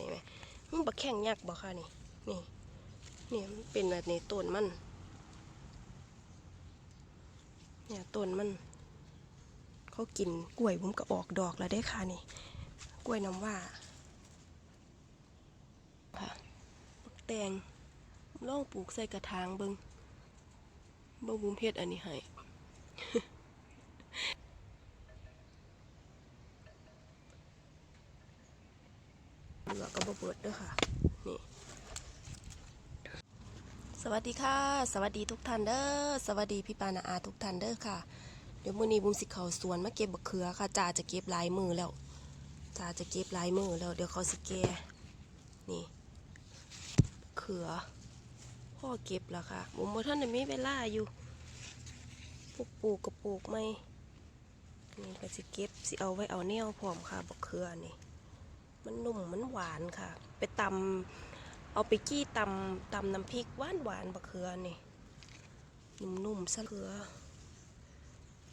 นี่ไหมมันบักแข้งยักบ่ค่ะนี่ นี่นี่มันเป็นแบบนี้ต้นมัน เนี่ยต้นมัน เขากินกล้วยผมก็ออกดอกแล้วได้ค่ะนี่ กล้วยน้ำว่าค่ะบักแตงลองปลูกใส่กระถางเบิงบิงบุมเพชรอันนี้ให้ เหลือก็บ่เบิดเด้วยค่ะนี่สวัสดีค่ะ สวัสดีทุกท่านเด้อสวัสดีพี่ปานาอาทุกท่านเด้อค่ะ เดี๋ยวมื้อนี้บุมสิเขาสวนมาเก็บบักเขือค่ะจ่าจะเก็บลายมือแล้วจ่าจะเก็บลายมือแล้วเดี๋ยวเขาสิแกนี่เขือพ่อเก็บแล้วค่ะบุมบ่ท่านได้มีเวลาอยู่ปลูกปลูกกับปลูกไม่นี่ก็สิเก็บสิเอาไว้เอาแนวพร้อมค่ะบักเขือนี่ มันนุ่มมันหวานค่ะ ไปตำเอาไปกี้ตำตำน้ำพริกหวานหวานบักเขือนี่นุ่มๆซะเขือ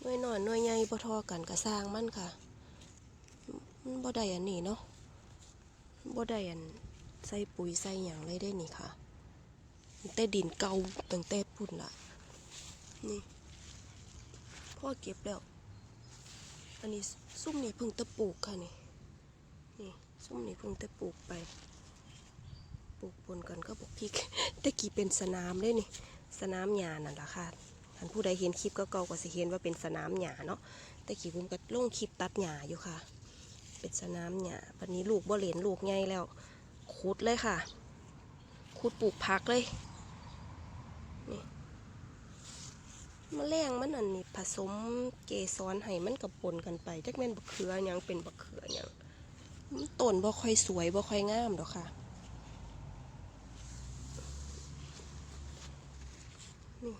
หน่วยหน่อยหน่วยใหญ่บ่ทอกันกระสร้างมันค่ะมันบ่ได้อันนี้เนาะบ่ได้อันใส่ปุ๋ยใส่หยังเลยได้นี่ค่ะตั้งแต่ดินเก่าตั้งแต่พุ่นละนี่พ่อเก็บแล้ว อันนี้ซุ่มนี่เพิ่งตะปลูกค่ะนี่นี่ ส้มนี่เพิ่งแต่ปลูกไป ปลูกปนกันก็บอกพริกต่กี่เป็นสนามเลยนี่ สนามหญ้านั่นแหละค่ะท่านผู้ใดเห็นคลิปก็เก่าๆก็สิเห็นว่าเป็นสนามหญ้าเนาะต่กี่ผมก็ลงคลิปตัดหญ้าอยู่ค่ะ เป็นสนามหญ้าวันนี้ลูกบ่เหลนลูกใหญ่แล้วขุดเลยค่ะขุดปลูกผักเลยนี่มแมลงมันอันนี้ผสมเกสรให้มันกับปนกันไปจักแม่นบักเขือยังเป็นบักเขือยัง ต้นบ่ค่อยสวยบ่ค่อยงามดอกค่ะ นี่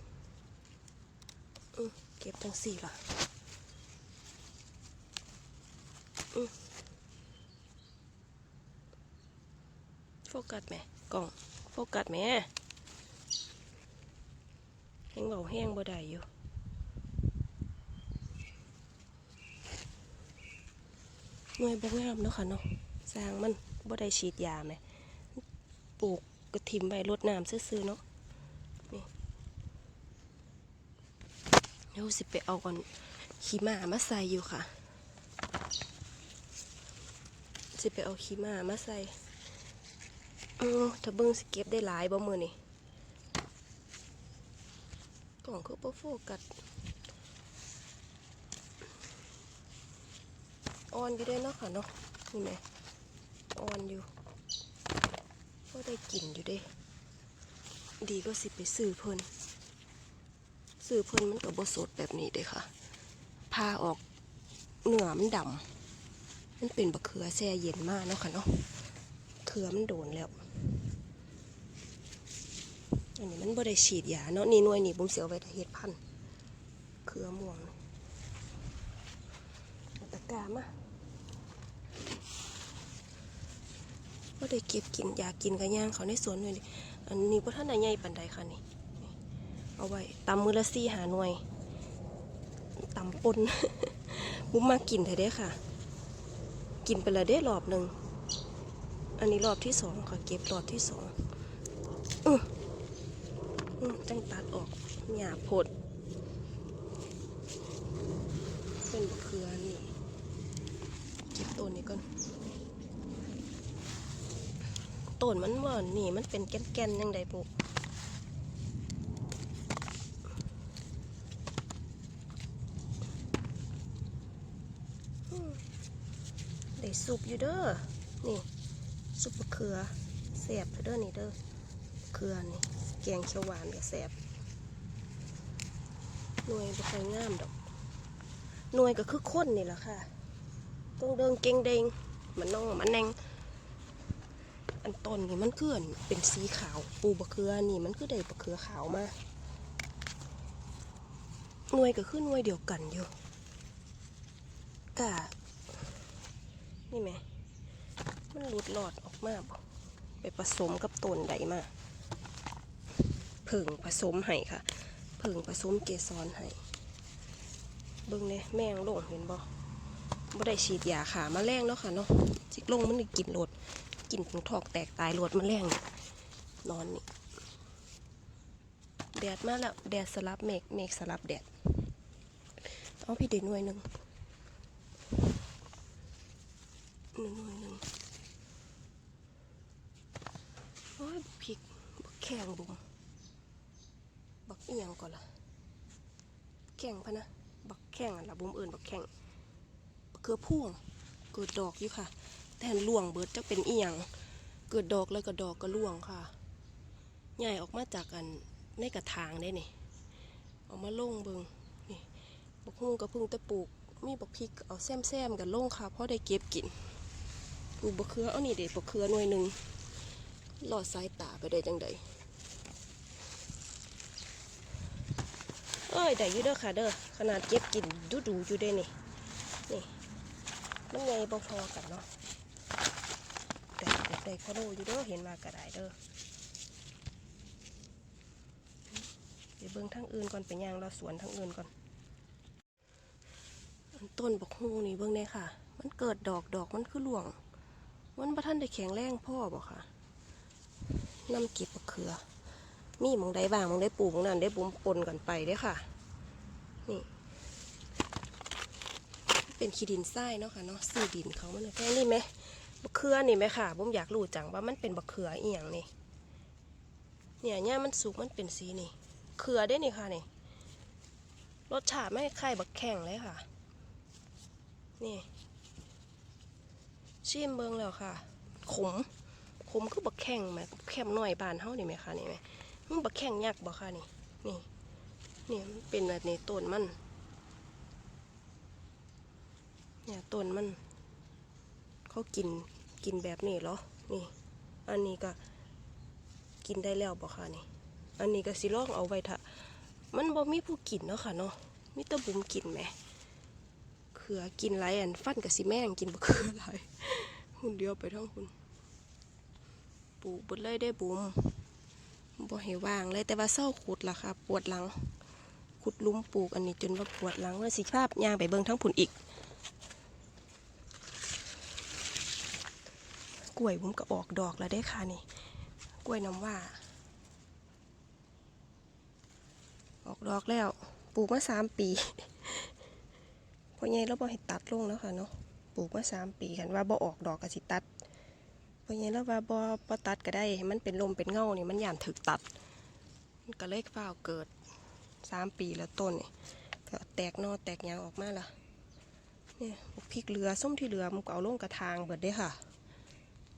เก็บทั้งสี่ล่ะโฟกัสไหมกล่องโฟกัสไหมแห้งเบาแห้งบ่ได้อยู่ หน่วยบ่งามเนาะค่ะเนาะสร้างมันบ่ได้ฉีดยาไหมปลูกกระถิ่มใบรดน้ำซื่อๆเนาะนี่เดี๋ยวสิไปเอาก่อนขี้หมามาใส่อยู่ค่ะ สิไปเอาขี้หมามาใส่เออถ้าเบิ่งสเก็บได้หลายบ่มือนี่กล่องคือบ่โฟกัส อ่อนอยู่ด้วยเนาะค่ะเนาะนี่ไหมอ่อนอยู่ก็ได้กลิ่นอยู่ด้ดีก็สิไปซื้อเพิ่นซื้อเพิ่นมันกับบสดแบบนี้เด้ค่ะพาออกเหนือมันดำมันเป็นบะเขือแช่เย็นมากเนาะค่ะเนาะเขือมันโดนแล้วอันนี้มันบ่ได้ฉีดยาเนาะนี่น่วยนี่ผมเสียวไว้เฮ็ดพันธุ์เขือม่วงตะกามา ก็ได้เก็บกินอยากกินกันย่างเขาในสวนเลยนี่อันนี้พระท่านใหญ่ปันใดค่ะนี่ เอาไว้ตำมือละซี่หาหน่วยตำปนบุ้มมากินเถอะเด้ค่ะ กินไปและเด้รอบหนึ่งอันนี้รอบที่สองค่ะ เก็บรอบที่สองอืออือจังตัดออกหยาผดเป็นบะเขือนี่เก็บตัวนี้ก่อน ต้นมันว่านี่มันเป็นแก่นๆยังไดบุอืมได้สุปอยู่เด้อ นี่สุปมะเขือแสบเด้อนี่เด้อเขือนี่แกงเขียวหวานก็แสบหน่วยบ่ค่อยงามดอก หน่วยก็คือคนนี่แหละค่ะต้องเดินเก่งเดงมันน้องมันแนง อันต้นนี่มันเกลื่อนเป็นสีขาว ปูบะเขือนี่มันคือได้บะเขือขาวมาหน่วยก็คือหน่วยเดียวกันอยู่กะนี่ไหมมันหลุดหลอดออกมาบ่ไปผสมกับต้นใดมาผึ่งผสมให้ค่ะผึ่งผสมเกสรให้เบิ่งเนี่ยแมงลงเห็นบ่บ่ได้ฉีดยาขามาแรงเนาะค่ะเนาะจิกลงมันกินหลด กินผงทอกแตกตายรวดมันแรงนี่นอนนี่แดดมาแล้วแดดสลับเมฆเมฆสลับแดดเอาพี่เด็หน่วยหนึ่งหนึ่งหน่วยหนึ่งโอ้ยบักพริกบักแข้งบุ๋มบักเอียงก่อนล่ะแข้งพะนะบักแข้งอะละบุ๋มเอื่นบักแข้งบักเขือพ่วงเกิดดอกอยู่ค่ะ แทนล่วงเบิดจะเป็นเอียงเกิดดอกแล้วก็ดอกก็ล่วงค่ะใหญ่ออกมาจากกันในกระถางได้นี่ออกมาลงเบิงนี่บักฮุ้งก็เพึ่งต่ปลูก มีบักพริกเอาแซมแซมกันลงค่ะเพราะได้เก็บกินปลูกบักเขือเอานี่เด็ดบักเขือหน่วยหนึ่งหลอดสายตาไปได้จังใดเอ้ยได้อยู่เด้อค่ะเด้อขนาดเก็บกินดูดูอยู่ได้นี่นี่มันใหญ่บ่พอกันเนาะ แต่เด็กได้พอโลอยู่เด้อเห็นมากระไดเด้อเดี๋ยวเบิ่งทางอื่นก่อนไปย่างเราสวนทางอื่นก่อนต้นบักฮูนี่เบิ่งแน่ค่ะ มันเกิดดอกดอกมันคือหลวง มันบ่ทันได้แข็งแรงพ่อบ่ค่ะน้ำเก็บบักเขือ มีหมองใดบ้างมองได้ปลูกมองนั้นได้บุ้มปนกันไปเด้ค่ะ นี่ เป็นขี้ดินทรายเนาะค่ะเนาะสีดินเขามันแค่นี้ไหม บักเขือนี่ไหมค่ะผมอยากรู้จังว่ามันเป็นบักเขืออีหยังนี่ เนี่ยเนี่ยมันสุกมันเป็นสีนี่เขือได้นี่ค่ะนี่ รสชาติไม่คล้ายบักแข็งเลยค่ะ นี่ ชิมเบิงแล้วค่ะ ขม ขมคือบักแข็งไหมแคมหน่อยบานเฮานี่ไหมคะนี่ไหมมันบักแข็งยักษ์บ่ค่ะนี่ นี่ นี่มันเป็นแบบนี้ต้นมัน เนี่ยต้นมัน เขากิน กินแบบนี้เหรอ นี่ อันนี้ก็กินได้แล้วบอกค่ะนี่ อันนี้ก็สิลองเอาไว้ถ้ามันบ่มีผู้กินเนาะค่ะเนาะมีตะบุมกินไหมเขือกินไรอันฟันกับสิแม่งกินบะเขือไรหุ่นเดียวไปทั้งคุณปลูกบดเลยได้บุมบ่ให้ว่างเลยแต่ว่าเศร้าขุดล่ะค่ะ ปวดหลังขุดลุ้มปลูกอันนี้จนว่าปวดหลังว่าสิภาพย่างไปเบิ่งทั้งผุนอีก กล้วยผมก็ออกดอกแล้วได้ค่ะนี่ กล้วยน้ำว่า ออกดอกแล้ว ปลูกมาสามปีพอไงแล้วบ่ให้ตัดลงแล้วค่ะเนาะ ปลูกมาสามปีกันว่าบ่ออกดอกก็สิตัดพอไงแล้วว่าบ่บ่ตัดก็ได้ มันเป็นลมเป็นเงานี่มันย่านถึกตัด มันก็เลยฟ้าเกิดสามปีแล้วต้นนี่ก็แตกนอแตกยางออกมาละเนี่ยพริกเรือส้มที่เรือมันก็เอาลงกระทางเบิดได้ค่ะ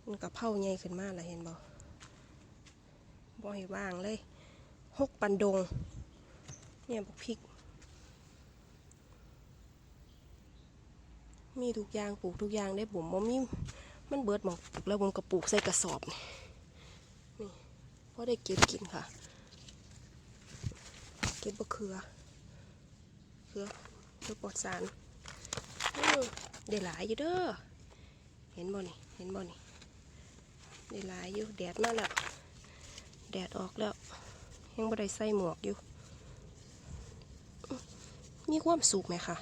มันกับเผาใหญ่ขึ้นมาแล้วเห็นบ่บ่ให้ว่างเลยหกปันดง เนี่ยบักพริก มีทุกอย่างปลูกทุกอย่างได้ผมบ่มีมันเบิดหมองปลูกแล้วผมก็ปลูกใส่กระสอบนี่นี่พอได้เก็บกินค่ะ เก็บบักเขือเขือเขือปลอดสารอื้อด้หลายอยู่เด้อเห็นบ่นี่เห็นบ่นี่ ได้หลายอยู่แดดมาแล้วแดดออกแล้วยังบ่ได้ใส่หมวกอยู่ มีความสุขไหมคะ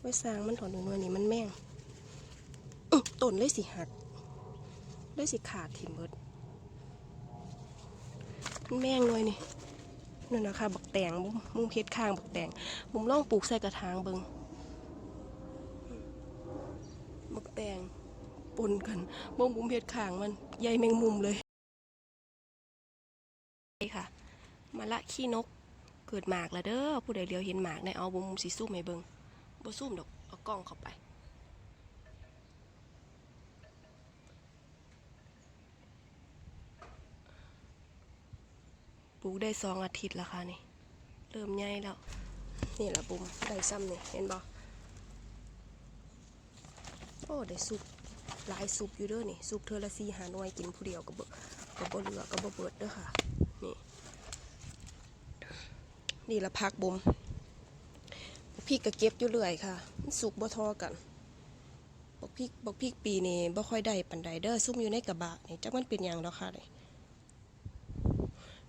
ไว้สร้างมันถอนหน่วยนี่มันแม่งต้นเลยสิหักเลยสิขาดถิ่มเบิดมันแม่งหน่วยนี่นั่นนะคะบักแตงบุ้มมุ้งเพชรข้างบักแตงบุ้มล่องปลูกใส่กระถางเบิงบักแตง ปนกันบ่งบุ้มเพชรข้างมันใยแมงมุมเลยนี่ค่ะมาละขี้นกเกิดหมากแล้วเด้อผู้ใดเลียวเห็นหมากในเอาบุ้มสีซุ่มให้เบิงบ่ซุ่มดอกเอากล้องเข้าไปปลูกได้สองอาทิตย์แล้วค่ะนี่ เริ่มใหญ่แล้ว นี่แหละบุ้มได้ซ้ำนี่เห็นบ่โอ้ได้สุก หลายซุปอยู่เด้อนี่ซุปเทอละซีหาหน่วยกินผู้เดียวก็บ่ก็บ่เหลือก็บ่เบิดเด้อค่ะนี่นี่ละพักบ่มพริกก็เก็บอยู่เรื่อยค่ะมันสุกบ่ทอกันบักพริกบักพริกปีนี้บ่ค่อยได้ปานใดเด้อซุ่มอยู่ในกระบะนี่จักมันเป็นหยังดอกค่ะนี่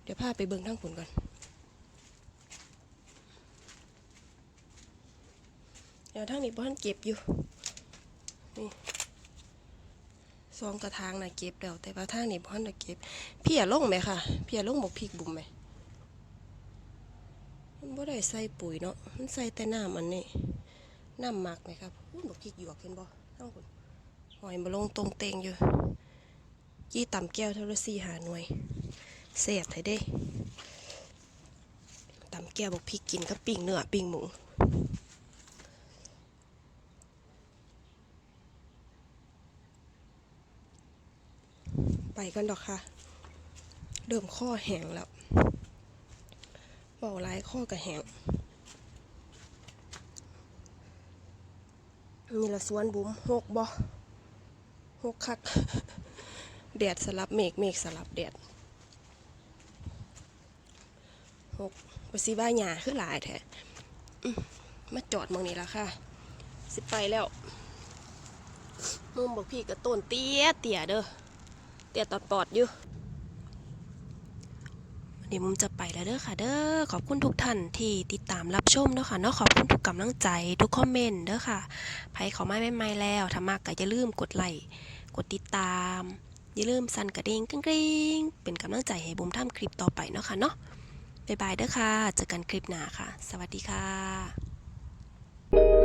เดี๋ยวพาไปเบิ่งทางผลก่อนเดี๋ยวทางนี้บ่ทันเก็บอยู่นี่ ซองกระถางน่ะเก็บแล้วแต่ว่าทางนี้บ่ทันได้เก็บพี่อย่าลงไหมค่ะพี่อย่าลงบอกพริกบุ่มไหมมันบ่ได้ใส่ปุ๋ยเนาะมันใส่แต่น้ำอันนี้น้ำหมักไหมครับอู้บอกพริกหยวกเห็นบ่ทั้งคนหอยมาลงตรงเตงอยู่ยี่ต่ำแก้วเท่าละสี่หาหน่วยเสียบไทยเด้ต่ำแก้วบอกพริกกินกับปิ้งเนื้อปิ้งหมู ไปกันดอกค่ะ เริ่มข้อแห้งแล้วเบาหลายข้อกับแห้งนี่ละสวนบุ๋มหกบ่หกคักแดดสลับเมฆเมฆสลับแดดหกไปซีบ้าหยาคือหลายแท้มาจอดมองนี้ละค่ะ สิไปแล้วมุมบอกพี่กับต้นเตี้ยเตี้ยเด้อ เตี่ยตอดปอดอยู่วันนี้มุมจะไปแล้วเด้อค่ะ เด้อขอบคุณทุกท่านที่ติดตามรับชมเด้อค่ะเนาะขอบคุณทุกกำลังใจทุกคอมเมนต์เด้อค่ะใครเขาไม่ไม่ไม่แล้วถ้ามากก็อย่าลืมกดไลค์กดติดตามอย่าลืมสั่นกระดิ่งกริ๊งเป็นกำลังใจให้บุมทำคลิปต่อไปเนาะค่ะเนาะบ๊ายบายเด้อค่ะเจอกันคลิปหน้าค่ะ สวัสดีค่ะ